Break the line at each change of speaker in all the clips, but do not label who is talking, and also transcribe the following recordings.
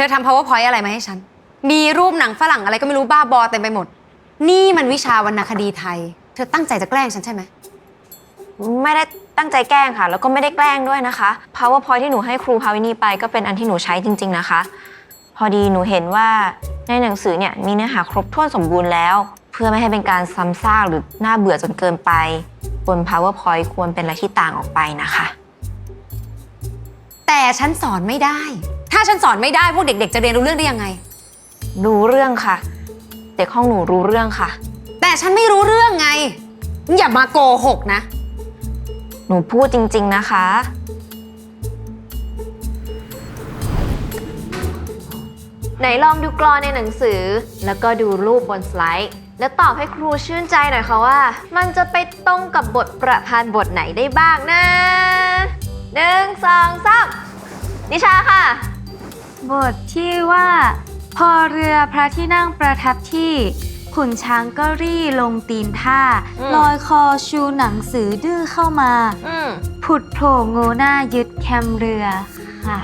ธอทำ powerpoint อะไรมาให้ฉัน มีรูปหนังฝรั่งอะไรก็ไม่รู้บ้าบอเต็มไปหมด นี่มันวิชาวรรณคดีไทย เธอตั้งใจจะแกล้งฉันใช่ไหม
ไม่ได้ตั้งใจแกล้งค่ะ แล้วก็ไม่ได้แกล้งด้วยนะคะ powerpoint ที่หนูให้ครูภาวินีไปก็เป็นอันที่หนูใช้จริง ๆนะคะ พอดีหนูเห็นว่าในหนังสือเนี่ยมีเนื้อหาครบถ้วนสมบูรณ์แล้ว เพื่อไม่ให้เป็นการซ้ำซากหรือน่าเบื่อจนเกินไป บน powerpoint ควรเป็นอะไรที่ต่างออกไปนะคะ
แต่ฉันสอนไม่ได้ถ้าฉันสอนไม่ได้พวกเด็ก ๆ จะเรียนรู้เรื่องได้ยังไง
รู้เรื่องค่ะ เด็กห้องหนูรู้เรื่องค่ะ
แต่ฉันไม่รู้เรื่องไง อย่ามาโกหกนะ
หนูพูดจริง ๆนะคะ ไหนลองดูกรอนในหนังสือ แล้วก็ดูรูปบนสไลด์ แล้วตอบให้ครูชื่นใจหน่อยค่ะว่า มันจะไปตรงกับบทประพันธ์บทไหนได้บ้างนะหนึ่งสองสามนิชาค่ะ
บทที่ว่า พอเรือพระที่นั่งประทับที่ ขุนช้างก็รี่ลงตีนท่า
อืม
ลอยคอชูหนังสือดื้อเข้ามา
อืม
ผุดโผล่โงหน้ายึดแคมเรือค่ะ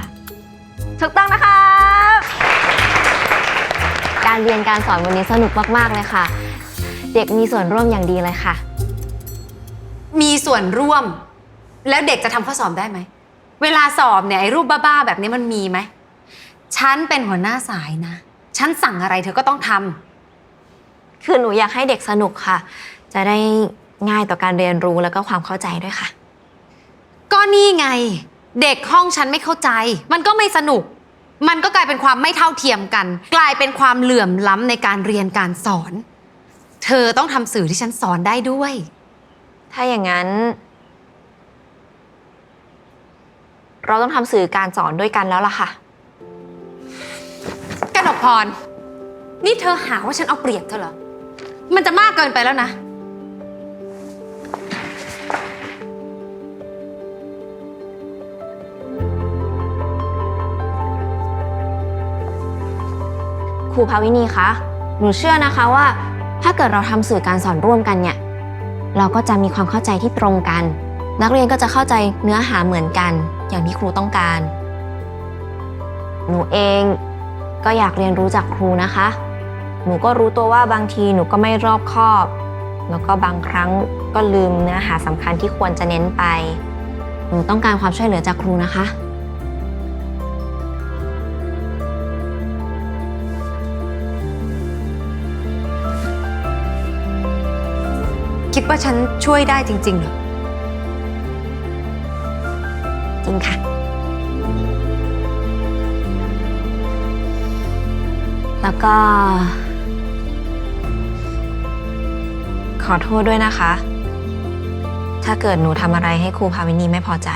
ถูกต้องนะคะการเรียนการสอนวันนี้สนุกมากๆเลยค่ะ เด็กมีส่วนร่วมอย่างดีเลยค่ะ
มีส่วนร่วม แล้วเด็กจะทำข้อสอบได้ไหม เวลาสอบเนี่ยไอ้รูปบ้าๆแบบนี้มันมีไหม ฉันเป็นหัวหน้าสายนะ ฉันสั่งอะไรเธอก็ต้องทำ
คือหนูอยากให้เด็กสนุกค่ะ จะได้ง่ายต่อการเรียนรู้แล้วก็ความเข้าใจด้วยค่ะ
ก็นี่ไง เด็กห้องฉันไม่เข้าใจ มันก็ไม่สนุก มันก็กลายเป็นความไม่เท่าเทียมกัน กลายเป็นความเหลื่อมล้ำในการเรียนการสอน เธอต้องทำสื่อที่ฉันสอนได้ด้วย
ถ้าอย่างนั้น เราต้องทำสื่อการสอนด้วยกันแล้วล่ะค่ะ
กนกพร นี่เธอหาว่าฉันเอาเปรียบเธอเหรอ มันจะมากเกินไปแล้วนะ
ครูภาวินีคะ หนูเชื่อนะคะว่า ถ้าเกิดเราทำสื่อการสอนร่วมกันเนี่ย เราก็จะมีความเข้าใจที่ตรงกัน นักเรียนก็จะเข้าใจเนื้อหาเหมือนกัน อย่างที่ครูต้องการ หนูเอง ก็อยากเรียนรู้จากครูนะคะ หนูก็รู้ตัวว่าบางทีหนูก็ไม่รอบคอบ แล้วก็บางครั้งก็ลืมเนื้อหาสำคัญที่ควรจะเน้นไป หนูต้องการความช่วยเหลือจากครูนะคะ
คิดว่าฉันช่วยได้จริงๆเหรอ
จริงค่ะ แล้วก็ ขอโทษด้วยนะคะ ถ้าเกิดหนูทำอะไรให้ครูภาวินีไม่พอใจ